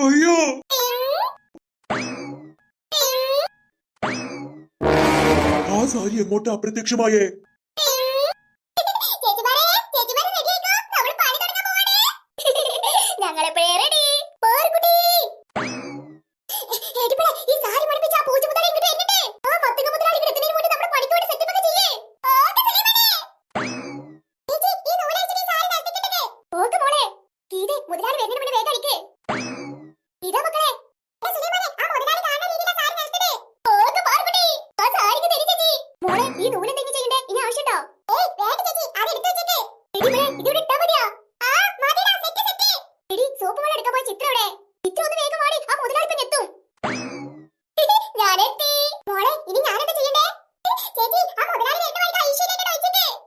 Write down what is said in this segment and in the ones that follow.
അയ്യോ. ആ സാരി എങ്ങോട്ട് അപ്രത്യക്ഷമായേ? മുതലാളി വരുന്നതിന് വേഗം. മക്കളെ. ഈ നൂൽ എന്തെങ്കിലും? ഇനി? ഏയ്, വേണ്ട ചേച്ചി, അത് വെച്ചിട്ട് എടി? ആ, സെറ്റ്, സെറ്റ്. എടി, സോപ്പ് ഒന്ന് വേഗം ആ ഇനി? ചേച്ചി, ആ.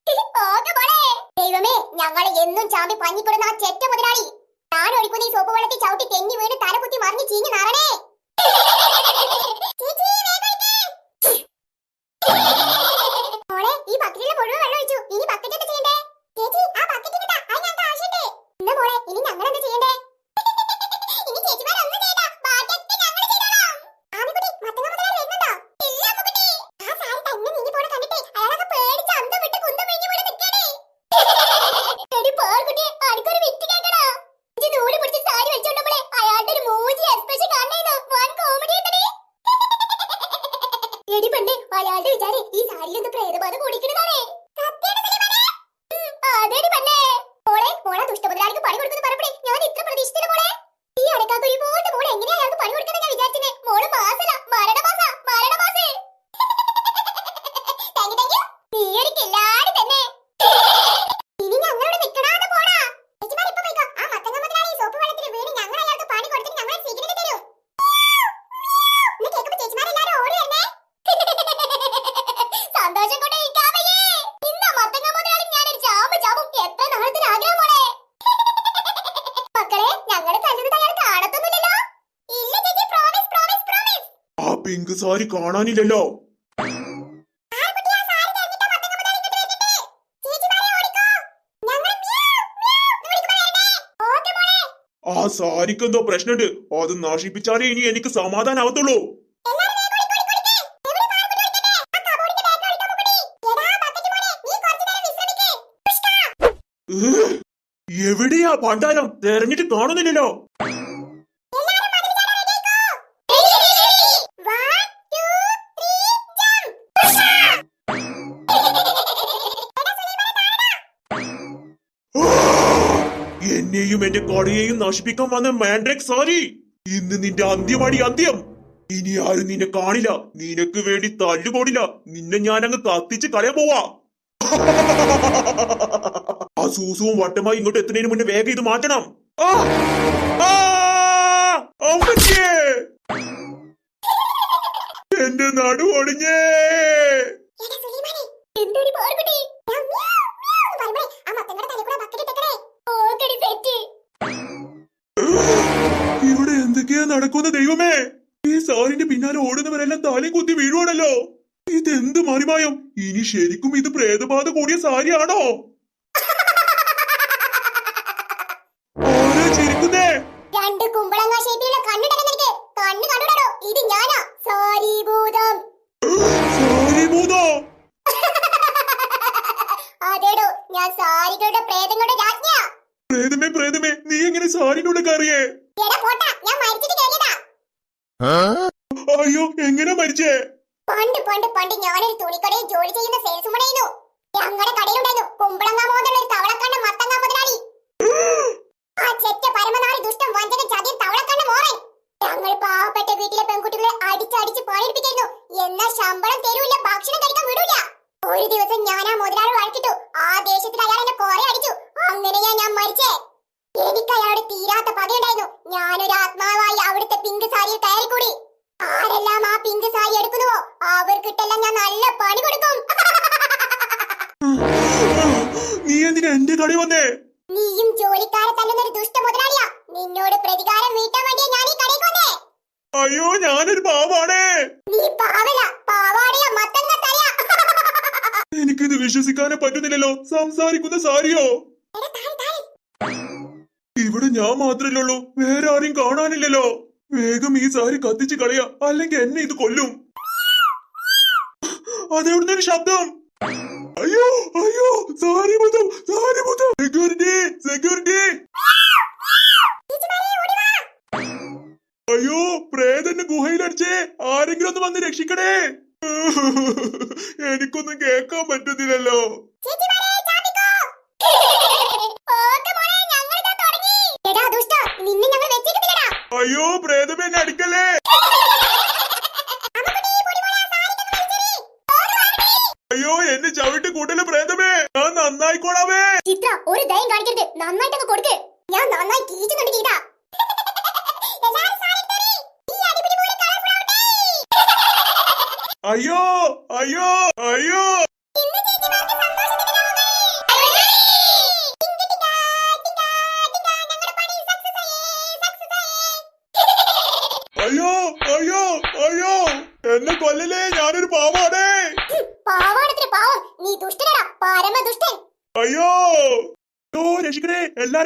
ദൈവമേ ഞങ്ങളെ എന്നും ചാമ്പി പഞ്ഞിപ്പെടുന്ന ആ മുതലാളി ഞാൻ ഒഴിക്കുന്ന ഈ സോപ്പ് വെള്ളത്തിൽ ചവിട്ടി തെന്നി വീണ് തല കുത്തി മറിഞ്ഞ് ചീഞ്ഞ് നാറണേ ചേച്ചി, വേഗം ഒഴിക്ക്. മോളെ ഈ ബക്കറ്റിലെ മുഴുവൻ വെള്ളം ഒഴിച്ചു ഇനി ബക്കറ്റ് എന്താ ചെയ്യണ്ടേ ചേച്ചി ആ ബക്കറ്റ് കിട്ടാ അത് ഞങ്ങൾക്ക് ആവശ്യമുണ്ട് എന്നാ മോളെ ഇനി ഞങ്ങൾ എന്താ ചെയ്യണ്ടേ ഇനി ചേച്ചിമാരൊന്നും ചെയ്യണ്ട ബാക്കിയൊക്കെ ഞങ്ങൾ ചെയ്തോളാം ആമിക്കുട്ടി മത്തങ്ങ മുതലാളി വരുന്നുണ്ടോ ഇല്ല അമ്മുക്കുട്ടി ആ സാരി തന്നെ നീങ്ങി പോണ കണ്ടിട്ടേ അയാളൊക്കെ പേടിച്ച് അന്തം വിട്ട് കുന്തം പിഴിഞ്ഞ് ഇവിടെ നിൽക്കണേ എടി പാർക്കുട്ടി അനക്കൊരു വിറ്റ് കേക്കടാ ഇജ്ജ് നൂൽ പിടിച്ച് സാരി വെച്ചോണ്ടപ്പോളെ അയാളുടെ ഒരു മൂജി എക്സ്പ്രഷൻ കാണണേനോ വൻ കോമഡി ഉണ്ടടി എടി പെണ്ണെ അയാളുടെ വിചാരം ഈ സാരിയിൽ എന്ത് പ്രേതബാധ കൂടിക്കണതാണേ അതേടി പെണ്ണെ മോളെ മോളെ ദുഷ്ടമുതലാളിക്ക് പണി കൊടുക്കുന്ന പറയപ്പെടേ ഞാൻ ഇത്ര പ്രതീക്ഷിച്ചില്ല മോളെ ഈ അടക്കാക്ക് ഒരു പോട്ട് മോളെ എങ്ങനെയാ അയാൾക്ക് പണി കൊടുക്കുന്ന ഞാൻ വിചാരിച്ചേ മോൾ മാസല മരണമാസ മരണമാസേ താങ്ക് താങ്ക് നീ ഒരു കില്ലാടി തന്നെ ഇനി ഞങ്ങളോട് നിക്കണാതെ പോടാ ചേച്ചിമാർ ഇപ്പൊ പോയിക്കോ ആ മത്തങ്ങ മുതലാളി സോപ്പ് വെള്ളത്തിൽ വീണ് ഞങ്ങൾ അയാൾക്ക് പണി കൊടുത്തിട്ട് ഞങ്ങളെ സ്വീകരിച്ചു തരും ഇന്ന് കേൾക്കുമ്പോ ചേച്ചിമാരെല്ലാരും ഓടി വരണേ സന്തോഷം കൊണ്ട് ഇരിക്കാൻ വയ്യേ ഇന്ന മത്തങ്ങ മുതലാളി ഞാനൊരു ചാമ്പ് ചാമ്പും എത്ര നാളത്തിന് ആഗ്രഹം മോളെ മക്കളെ ഞങ്ങൾ കണ്ടത് അയാൾ കാണത്തൊന്നുമില്ലല്ലോ ഇല്ല ചേച്ചി പ്രോമിസ് പ്രോമിസ് പ്രോമിസ് ആ പിങ്ക് സാരി കാണാനില്ലല്ലോ ആർക്കുട്ടി ആ സാരി തന്നിട്ടാ മത്തങ്ങ മുതലാളി ഇങ്ങോട്ട് വരുന്നുണ്ട് ചേച്ചിമാരെ ഓടിക്കോ ഞങ്ങൾ മ്യാവ് മ്യാവ് എന്ന് വിളിക്കുമ്പോ വരണേ സാരി കാണാനില്ലല്ലോ. ആ സാരിക്ക് എന്തോ പ്രശ്നമുണ്ട് അത് നശിപ്പിച്ചാലേ ഇനി എനിക്ക് സമാധാനാവത്തുള്ളൂ. എവിടെയാ പണ്ടാരം തെരഞ്ഞിട്ട് ഓടിക്കോ, എന്നെയും എന്റെ കടയെയും നശിപ്പിക്കാൻ വന്ന മാൻഡ്രക് സാരി ഇന്ന് നിന്റെ അന്ത്യമാടി അന്ത്യം. ഇനി ആരും നിന്നെ കാണില്ല. നിനക്ക് വേണ്ടി തല്ലുകൊടില്ല നിന്നെ ഞാൻ അങ്ങ് കത്തിച്ച് കളയാൻ പോവാ. ആ സൂസുവും വട്ടമായി ഇങ്ങോട്ട് എത്തുന്നതിന് മുന്നേ വേഗം ഇത് മാറ്റണം! എന്റെ നടു ഒടിഞ്ഞേ! എടാ, ഇവിടെ നടക്കുന്ന ദൈവമേ ഈ സാറിന്റെ പിന്നാലെ ഓടുന്നവരെല്ലാം തലയും കുത്തി വീഴുവാണല്ലോ. ഇതെന്ത് മറിമായം? ഇനി ശരിക്കും ഇത് പ്രേതബാധ കൂടിയ സാരിയാണോ? ആരാ ചിരിക്കുന്നേ. രണ്ട് കുമ്പളങ്ങ ഷേപ്പിലുള്ള കണ്ണിടണം നിനക്ക്. കണ്ണ് കണ്ടുടോ ഇത് ഞാനാ. ഭൂതോ അതേടോ ഞാൻ സാരികളുടെ പ്രേതങ്ങളുടെ രാജ്ഞിയാ. പ്രേതമേ പ്രേതമേ നീ എങ്ങനെ സാരിനോട് കറിയേ എടാ പോട്ടാ. ഞാൻ മരിച്ചിട്ട് അയ്യോ എങ്ങനെ മരിച്ചേ? പണ്ട് പണ്ട് പണ്ട് ഞാനൊരു തുണിക്കടയിൽ ജോലി ചെയ്യുന്ന സെയിൽസ് മുടയുന്നു ഞങ്ങളുടെ കടയിലുണ്ടായിരുന്നു കുമ്പളങ്ങ മോതുള്ള ഒരു തവളക്കണ്ണ മത്തങ്ങ മുതലാളി. ആ ചെറ്റ പരമനാളി ദുഷ്ടം വഞ്ചന ചതിയൻ തവളക്കണ്ണ മോറൻ ഞങ്ങൾ പാവപ്പെട്ട വീട്ടിലെ പെൺകുട്ടികളെ അടിച്ചടിച്ച് പണിയെടുപ്പിക്കുന്നു എന്നാ ശമ്പളം തരൂല്ല ഭക്ഷണം കഴിക്കാൻ വിടൂല. ഒരു ദിവസം ഞാൻ ആ മുതലാളി വഴക്കിട്ടു. ആ ദേശത്തിൽ അയാൾ എന്നെ കുറെ അടിച്ചു. അങ്ങനെയാ ഞാൻ മരിച്ചേ. എനിക്ക് അയാളോട് തീരാത്ത പകയുണ്ടായിരുന്നു ഞാനൊരു ആത്മാവായി അവിടുത്തെ പിങ്ക് സാരിയിൽ കയറിക്കൂടി ആരെല്ലാം ആ പിങ്ക് സാരി എടുക്കുന്നുവോ? അവർക്കിട്ടെല്ലാം ഞാൻ നല്ല പണി കൊടുക്കും. നീ എന്തിനാ എന്റെ കടയിൽ വന്നേ? നീയും ജോലിക്കാരെ തല്ലുന്നൊരു ദുഷ്ട മുതലാളിയാ. നിന്നോട് പ്രതികാരം വീട്ടാൻ വേണ്ടിയാ ഞാൻ ഈ കടയിൽ വന്നേ. അയ്യോ ഞാനൊരു പാവാണേ നീ പാവല പാവാടിയ മത്തങ്ങ തലയാ. എനിക്കിത് വിശ്വസിക്കാനേ പറ്റുന്നില്ലല്ലോ. സംസാരിക്കുന്ന സാരിയോ. ഇവിടെ ഞാൻ മാത്രല്ലേ ഉള്ളൂ വേറെ ആരും കാണാനില്ലല്ലോ. വേഗം ഈ സാരി കത്തിച്ച് കളയാ. അല്ലെങ്കിൽ എന്നെ ഇത് കൊല്ലും. അതെവിടുന്ന ശബ്ദം? അയ്യോ അയ്യോ സാരി മൊത്തം സാരി മൊത്തം. Security security. അയ്യോ പ്രേതന്റെ ഗുഹയിലടിച്ചേ. ആരെങ്കിലും ഒന്ന് വന്ന് രക്ഷിക്കണേ. എനിക്കൊന്നും കേൾക്കാൻ പറ്റുന്നില്ലല്ലോ ചേച്ചിമാരെ, ചാടിക്കോ. ഓക്കെ മോളെ, ഞങ്ങളിതാ തുടങ്ങി. എടാ ദുഷ്ട, നിന്നെ ഞങ്ങൾ വെച്ചേക്കത്തില്ലടാ. അയ്യോ പ്രേതം എന്നെ അടിക്കല്ലേ അമ്മുക്കുട്ടി, പൊടിമോളെ, സാരിക്കൊന്ന് വലിച്ചെറി. ഓടി വാടി. അയ്യോ എന്നെ ചവിട്ട് കൂട്ടൽ പ്രേതമേ ഞാൻ നന്നായിക്കോളാമേ ചിത്ര ഒരു ദയം കാണിക്കരുത് നന്നായിട്ടൊക്കെ കൊടുക്ക് ഞാൻ നന്നായി കീച്ചുന്നുണ്ട് ഗീത എല്ലാവരും സാരി എടുത്തേരി. ഈ അടിപിടി പോലെ colourful ആവട്ടെ. അയ്യോ അയ്യോ അയ്യോ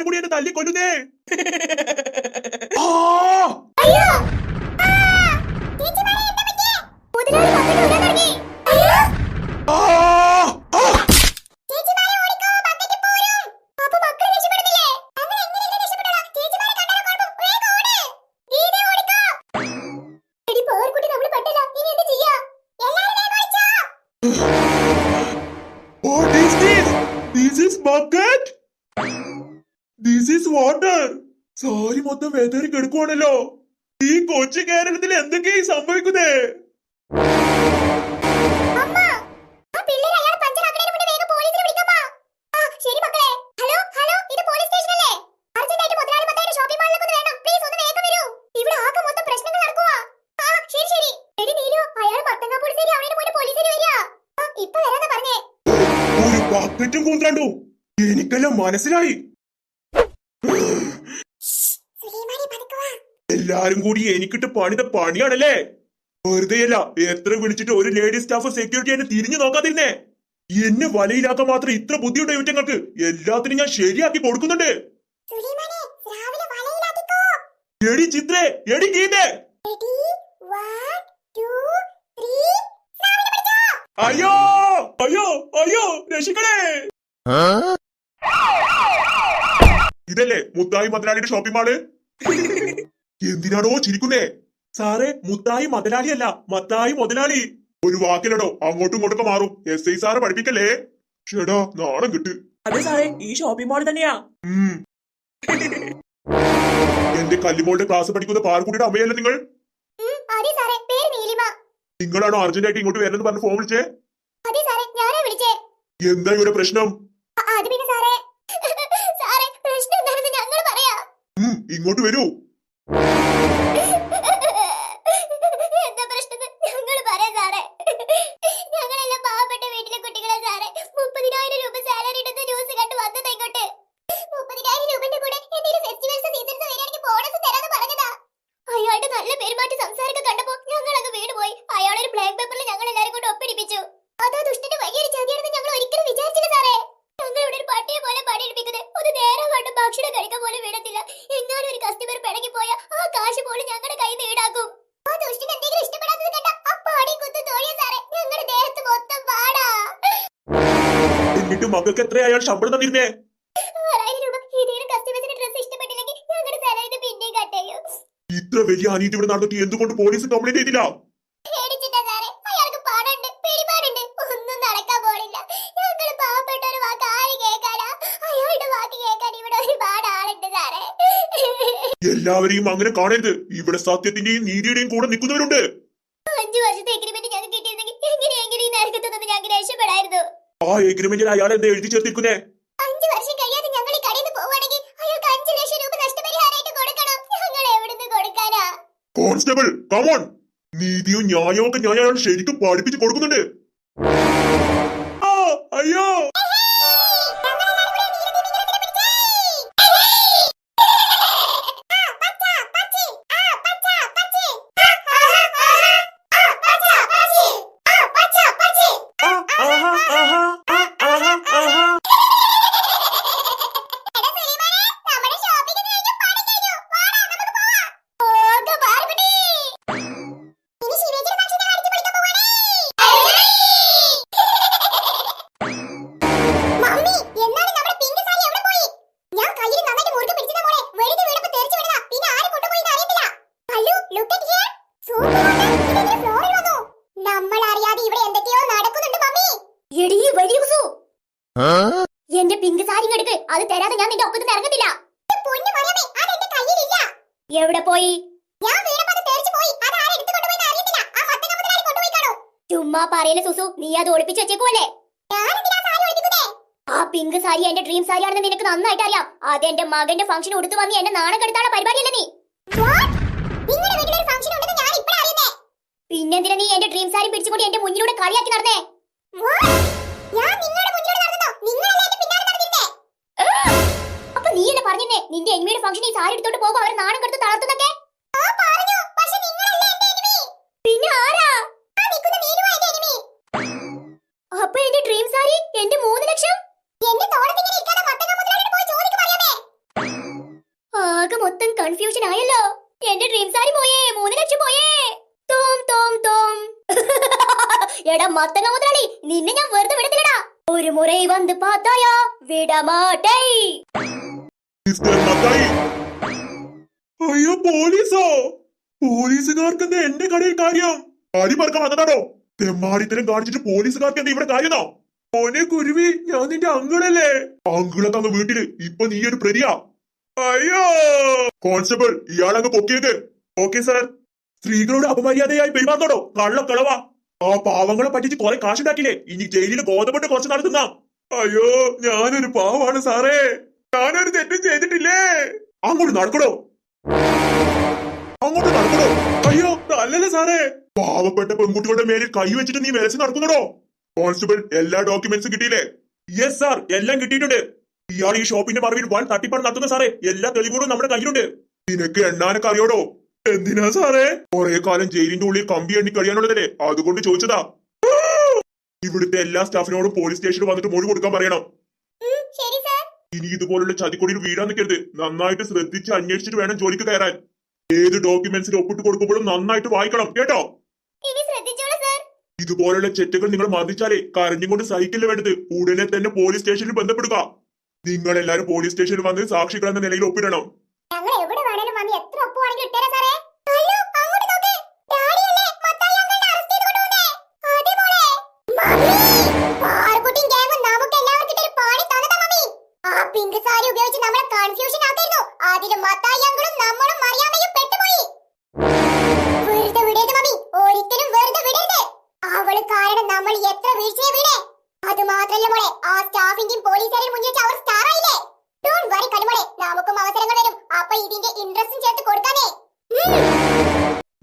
രക്ഷിക്കണേ എല്ലാരും കൂടി എന്നെ തല്ലി ആവണേന് മുന്നേ കിടക്കുവാണല്ലോ. ഈ കൊച്ചു കേരളത്തിൽ എന്തൊക്കെയായി സംഭവിക്കുന്നേ? ഒരു കൂന്ത്രണ്ടു എനിക്കെല്ലാം മനസ്സിലായി. എല്ലാരും കൂടി എനിക്കിട്ട് പണിത പണിയാണല്ലേ? വെറുതെയല്ല എത്ര വിളിച്ചിട്ട് ഒരു ലേഡി സ്റ്റാഫ് സെക്യൂരിറ്റി എന്നെ തിരിഞ്ഞു നോക്കാതിരുന്നേ? എന്നെ വലയിലാക്കാൻ മാത്രം ഇത്ര ബുദ്ധിയുണ്ടോ ഇവറ്റങ്ങൾക്ക്? എല്ലാത്തിനും ഞാൻ ശരിയാക്കി കൊടുക്കുന്നുണ്ട്. സുലൈമാനെ, രാവിലെ വലയിലാക്കിക്കോ. എടി ചിത്രേ എടി ഗീതേ. അയ്യോ അയ്യോ അയ്യോ രക്ഷിക്കണേ. ഇതല്ലേ മുത്തായി മുതലാളിയുടെ ഷോപ്പിംഗ് മാൾ എന്തിനാണോ ചിരിക്കുന്നേ? സാറേ മുത്തായി മുതലാളി അല്ല മത്തായി മുതലാളി. ഒരു വാക്കിലടോ അങ്ങോട്ടും ഇങ്ങോട്ടൊക്കെ മാറും. എസ് ഐ സാറ് പഠിപ്പിക്കല്ലേ? ഷെടാ നാണം കിട്ട്. അതെ സാറേ ഈ ഷോപ്പിംഗ് മാൾ തന്നെയാ. ഉം. എന്റെ കല്ലിമോളുടെ ക്ലാസ് പഠിക്കുന്ന പാർക്കുട്ടിയുടെ അമ്മയല്ലേ നിങ്ങൾ? ഉം, അതെ സാറേ, പേര് നീലിമ. നിങ്ങളാണോ അർജന്റായിട്ട് ഇങ്ങോട്ട് വരണമെന്ന് പറഞ്ഞ് ഫോൺ വിളിച്ചേ? അതെ സാറേ, ഞാനാ വിളിച്ചേ. എന്താ ഇവിടെ പ്രശ്നം? അ- അത് പിന്നെ സാറേ. സാറേ പ്രശ്നം എന്താണെന്ന് ഞങ്ങൾ പറയാം. ഉം, ഇങ്ങോട്ട് വരൂ. സാറേ. വീട്ടിലെ കുട്ടികളെ സാറേ. മുപ്പതിനായിരം രൂപ സാലറി ന്യൂസ് രൂപന്റെ കൂടെ ഫെസ്റ്റിവൽസ് ബോണസ് തരാന്ന് നല്ല അയാളൊരു ബ്ലാക്ക് ഒപ്പിടിപ്പിച്ചു. ദുഷ്ടന്റെ വലിയൊരു ഞങ്ങൾ ഒരിക്കലും വിചാരിച്ചില്ല സാറേ. ഞങ്ങൾ ഒരു പട്ടിയെ പോലെ പണിയെടുപ്പിക്കുന്നത്. ഒരു നേരം കണ്ട് ഭക്ഷണം കഴിക്കാൻ പോലെ വിടത്തില്ല എങ്ങാനും ഒരു കസ്റ്റമർ പിണങ്ങി പോയ ആ കാശ് പോലും ഞങ്ങളുടെ കയ്യിൽ നിന്ന് ഈടാക്കും ആ ദുഷ്ടന് എന്തെങ്കിലും ഇഷ്ടപ്പെടാത്തത് കണ്ട അപ്പൊ അടി കുത്തു തോഴിയ സാറേ ഞങ്ങളുടെ ദേഹത്ത് മൊത്തം പാടാ എന്നിട്ട് മക്കൾക്ക് എത്ര അയാൾ ശമ്പളം തന്നിരുന്നേ? ഇത്ര വലിയ അനീതി ഇവിടെ നടന്നിട്ട് എന്തുകൊണ്ട് പോലീസ് കംപ്ലൈന്റ് ചെയ്തില്ല? എല്ലാവരെയും അങ്ങനെ കാണരുത്. ഇവിടെ സത്യത്തിന്റെയും നീതിയുടെയും കൂടെ നിൽക്കുന്നവരുണ്ട്. ആ എഗ്രിമെന്റിൽ അയാൾ എന്താ എഴുതി ചേർത്തിരിക്കുന്നേ? അഞ്ചു വർഷം കഴിയാതെ ഞങ്ങൾ ഈ കടയിൽ നിന്ന് പോവുകയാണെങ്കിൽ അയാൾക്ക് അഞ്ചു ലക്ഷം രൂപ നഷ്ടപരിഹാരമായിട്ട് കൊടുക്കണം. ഞങ്ങൾ എവിടുന്ന് കൊടുക്കാനാ? കോൺസ്റ്റബിൾ കമോൺ നീതിയും ന്യായവും ഒക്കെ ഞാൻ അയാൾ ശരിക്കും പഠിപ്പിച്ച് കൊടുക്കുന്നുണ്ട്. ആ, അയ്യോ ആ, ആഹാ, ആഹാ, ആ, ആഹാ, ആഹാ. നമ്മുടെ ഷോപ്പിംഗ് അത് തരാതെ ഞാൻ നിന്റെ ഒപ്പത്തിന് ഇറങ്ങത്തില്ല. എവിടെ പോയി? ചുമ്മാ പറയല്ലേ സുസു നീ അത് ഒളിപ്പിച്ചു വെച്ചേക്കുമല്ലേ ആ പിങ്ക് സാരി എന്റെ ഡ്രീം സാരി ആണെന്ന് നിനക്ക് നന്നായിട്ട് അറിയാം. അത് എന്റെ മകന്റെ ഫംഗ്ഷൻ ഉടുത്തു വന്നി എന്നെ നാണം പരിപാടിയല്ലേ നീ? പിന്നെന്തിനാ നീ എന്റെ ഡ്രീം സാരി പിടിച്ചുകൊണ്ട് എന്റെ മുന്നിലൂടെ കളിയാക്കി നടന്നേ? നിന്റെ എനിമിയുടെ ഫംഗ്ഷൻ ഈ സാരി എടുത്തോണ്ട് പോകുമ്പോ അവർ നാണം കെടുത്ത് തളർത്തുന്നൊക്കെ? പിന്നെ ആരാ? അപ്പൊ എന്റെ ഡ്രീം സാരി എന്റെ മൂന്ന് ലക്ഷം? ആകെ മൊത്തം കൺഫ്യൂഷൻ ആയല്ലോ. എന്റെ ഡ്രീം സാരി പോയേ മൂന്ന് ലക്ഷം പോയേ. തോം തോം തോം. എടാ മത്തങ്ങ മുതലാളി നിന്നെ ഞാൻ വെറുതെ വിടത്തില്ലടാ. ഒരു മുறை വന്ന് പാത്തായാ? വിടമാട്ടേ മത്തായി അയ്യോ പോലീസോ? പോലീസുകാർക്ക് എന്താ എന്റെ കടയിൽ കാര്യം? കാര്യം പറക്കാൻ വന്നതാണോ? തെമ്മാടിത്തരം കാണിച്ചിട്ട് പോലീസുകാർക്ക് എന്താ ഇവിടെ കാര്യന്നോ മോനെ കുരുവി ഞാൻ നിന്റെ അങ്കിളല്ലേ? അങ്കിളൊക്കെ തന്ന വീട്ടിൽ. ഇപ്പൊ നീ ഒരു പ്രതിയാ. അയ്യോ! കോൺസ്റ്റബിൾ ഇയാളങ്ങ് പൊക്കിയത്. Okay sir. സ്ത്രീകളോട് അപമര്യാദയായി പെരുമാറുന്നോടോ കള്ള കളവാ. ആ പാവങ്ങളെ പറ്റിച്ച് കുറെ കാശുണ്ടാക്കില്ലേ ഇനി ജയിലിൽ ഗോതമ്പ് കുറച്ച് നടത്തുന്ന. അയ്യോ ഞാനൊരു പാവാണ് സാറേ. ഞാനൊരു തെറ്റും ചെയ്തിട്ടില്ലേ? അങ്ങോട്ട് നടക്കണോ അങ്ങോട്ട് നടക്കണോ അയ്യോ അല്ലല്ലേ സാറേ. പാവപ്പെട്ട പെൺകുട്ടികളുടെ മേലിൽ കൈ വെച്ചിട്ട് നീ വിലച്ച് നടക്കുന്നടോ. കോൺസ്റ്റബിൾ എല്ലാ ഡോക്യുമെന്റ്സും കിട്ടിയില്ലേ? യെസ് സാർ എല്ലാം കിട്ടിയിട്ടുണ്ട്. ഇയാൾ ഈ ഷോപ്പിന്റെ മറവിൽ വൻ തട്ടിപ്പാട് നടത്തുന്ന സാറേ. എല്ലാ തെളിവുകളും നമ്മുടെ കയ്യിലുണ്ട്. നിനക്ക് എണ്ണാനൊക്കെ അറിയോടോ? എന്തിനാ സാറേ? കുറെ കാലം ജയിലിന്റെ ഉള്ളിൽ കമ്പി എണ്ണി കഴിയാനുള്ളതല്ലേ? അതുകൊണ്ട് ചോദിച്ചതാ. ഇവിടുത്തെ എല്ലാ സ്റ്റാഫിനോടും പോലീസ് സ്റ്റേഷനിൽ വന്നിട്ട് മൊഴി കൊടുക്കാൻ പറയണം. ഇനി ഇതുപോലുള്ള ചതിക്കൊടിയിൽ വീഴാൻ നിൽക്കരുത്. നന്നായിട്ട് ശ്രദ്ധിച്ച് അന്വേഷിച്ചിട്ട് വേണം ജോലിക്ക് കയറാൻ. ഏത് ഡോക്യുമെന്റ്സിൽ ഒപ്പിട്ട് കൊടുക്കുമ്പോഴും നന്നായിട്ട് വായിക്കണം. കേട്ടോ? ഇതുപോലുള്ള ചെറ്റുകൾ നിങ്ങൾ മർദ്ദിച്ചാലേ കരഞ്ഞുകൊണ്ട് സഹിക്കില്ല വേണ്ടത് ഉടനെ തന്നെ പോലീസ് സ്റ്റേഷനിൽ ബന്ധപ്പെടുക. നിങ്ങൾ എല്ലാരും പോലീസ് സ്റ്റേഷനിൽ വന്ന് സാക്ഷികൾ എന്ന നിലയിൽ ഒപ്പിടണം.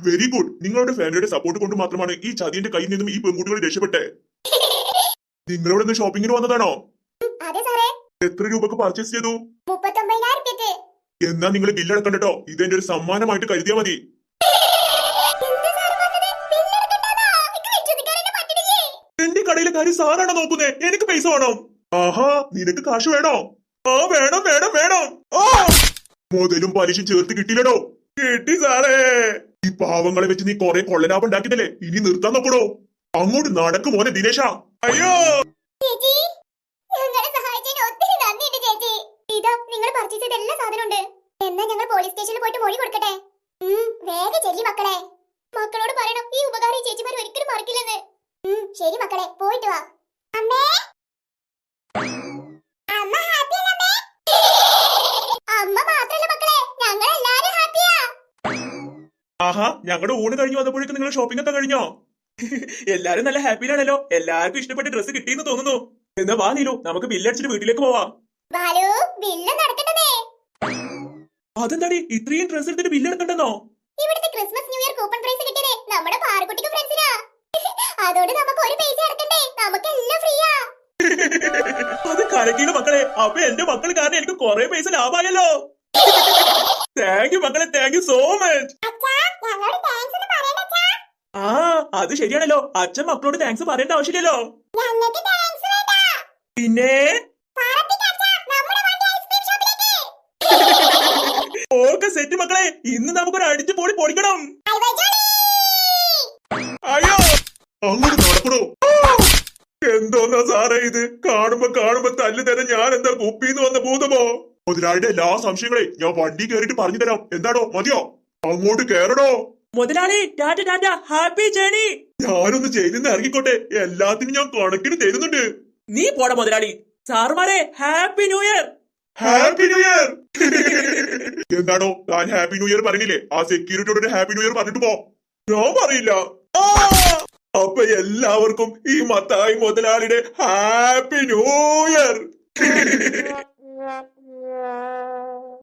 വെരി ഗുഡ് നിങ്ങളുടെ ഫാമിലിയുടെ സപ്പോർട്ട് കൊണ്ട് മാത്രമാണ് ഈ ചതിയന്റെ കയ്യിൽ നിന്നും ഈ പെൺകുട്ടികൾ രക്ഷപ്പെട്ടെ. നിങ്ങളവിടെ നിന്ന് ഷോപ്പിങ്ങിന് വന്നതാണോ? എത്ര രൂപക്ക് പർച്ചേസ് ചെയ്തു? എന്നാ നിങ്ങൾ ബില്ലടക്കണ്ട കേട്ടോ ഇതെന്റെ ഒരു സമ്മാനമായിട്ട് കരുതിയാ മതി? എന്റെ കടയിലെ കാര്യം സാറാണോ നോക്കുന്നേ? എനിക്ക് പൈസ വേണം? ആഹാ നിനക്ക് കാശ് വേണോ? ആ വേണം വേണം വേണം. ആ! മുതലും പലിശ ചേർത്ത് കിട്ടിയില്ലടോ. കിട്ടി സാറേ. പാവങ്ങളെ വെച്ച് നീ കൊറേ കൊള്ളലാഭം ഉണ്ടാക്കിയതല്ലേ ഇനി നിർത്താൻ നോക്കണോ അങ്ങോട്ട് നടക്കും മോനെ ദിനേശ. അയ്യോ! നിങ്ങൾ സാധനമുണ്ട്. പോലീസ് സ്റ്റേഷനിൽ കൊടുക്കട്ടെ? വേഗം മക്കളെ. മക്കളോട് പറയണം ഈ ഉപകാരം ചേച്ചിമാർ ഒരിക്കലും ശരി മക്കളെ പോയിട്ട് വാ. അമ്മ ഹാപ്പി അമ്മേ അമ്മ മാത്രല്ല മക്കളെ ഞങ്ങൾ എല്ലാരും ഹാപ്പിയാ ആഹാ ഞങ്ങളുടെ ഊണ് കഴിഞ്ഞു വന്നപ്പോഴേക്കും നിങ്ങൾ ഷോപ്പിംഗ് ഒക്കെ കഴിഞ്ഞോ? എല്ലാരും നല്ല ഹാപ്പിയിലാണല്ലോ എല്ലാവർക്കും ഇഷ്ടപ്പെട്ട ഡ്രസ്സ് കിട്ടിയെന്ന് തോന്നുന്നു. എന്നാ വാ നീലു നമുക്ക് ബില്ലടിച്ചിട്ട് വീട്ടിലേക്ക് പോവാം. ബില്ല് അതെന്താടി? ഇത്രയും ഡ്രസ് എടുത്തിട്ട് ബില്ലെടുക്കണ്ടെന്നോ ഇവിടുത്തെ Christmas new year coupon prize കിട്ടിയതേ. നമ്മുടെ പാറക്കുട്ടിക്ക് ഫ്രണ്ട്സിനാ അതുകൊണ്ട് നമുക്ക് ഒരു പൈസ അടക്കണ്ടേ. നമുക്ക് എല്ലാം ഫ്രീയാ അത് കലക്കിയുടെ മക്കളെ. അപ്പൊ എന്റെ മക്കൾ കാരണം എനിക്ക് കൊറേ പൈസ ലാഭമായല്ലോ താങ്ക് യു മക്കളെ. താങ്ക് യു സോ മച്ച് ആ അത് ശരിയാണല്ലോ. അച്ഛൻ മക്കളോട് താങ്ക്സ് പറയേണ്ട ആവശ്യമില്ലല്ലോ. പിന്നെ? ഓക്കെ സെറ്റ് മക്കളെ. ഇന്ന് നമുക്കൊരു അടിച്ചു പൊടി പൊടിക്കണം. അയ്യോ അങ്ങോട്ട് നടക്കണോ? എന്തോന്നാ സാറേ ഇത്? കാണുമ്പോ കാണുമ്പോ തല്ലു തരാൻ ഞാൻ എന്താ കുപ്പിന്ന് വന്ന ഭൂതമോ? മുതലാളിയുടെ എല്ലാ സംശയങ്ങളെ ഞാൻ വണ്ടി കയറിയിട്ട് പറഞ്ഞു തരാം. എന്താണോ മതിയോ? അങ്ങോട്ട് കേറണോ മുതലാളി ടാറ്റ ടാറ്റ ഹാപ്പി ജേണി. ഞാനൊന്ന് ജയിലിൽ നിന്ന് ഇറങ്ങിക്കോട്ടെ. എല്ലാത്തിനും ഞാൻ കണക്കിന് തരുന്നുണ്ട്. നീ പോട മുതലാളി. സാറുമാരെ happy new year. Happy new year. എന്താണോ താൻ ഹാപ്പി ന്യൂ ഇയർ പറഞ്ഞില്ലേ? ആ സെക്യൂരിറ്റിയോട് ഒരു ഹാപ്പി ന്യൂ ഇയർ പറഞ്ഞിട്ട് പോ. ഞാൻ പറയില്ല! അപ്പൊ എല്ലാവർക്കും ഈ മത്തായി മുതലാളിയുടെ ഹാപ്പി ന്യൂ ഇയർ.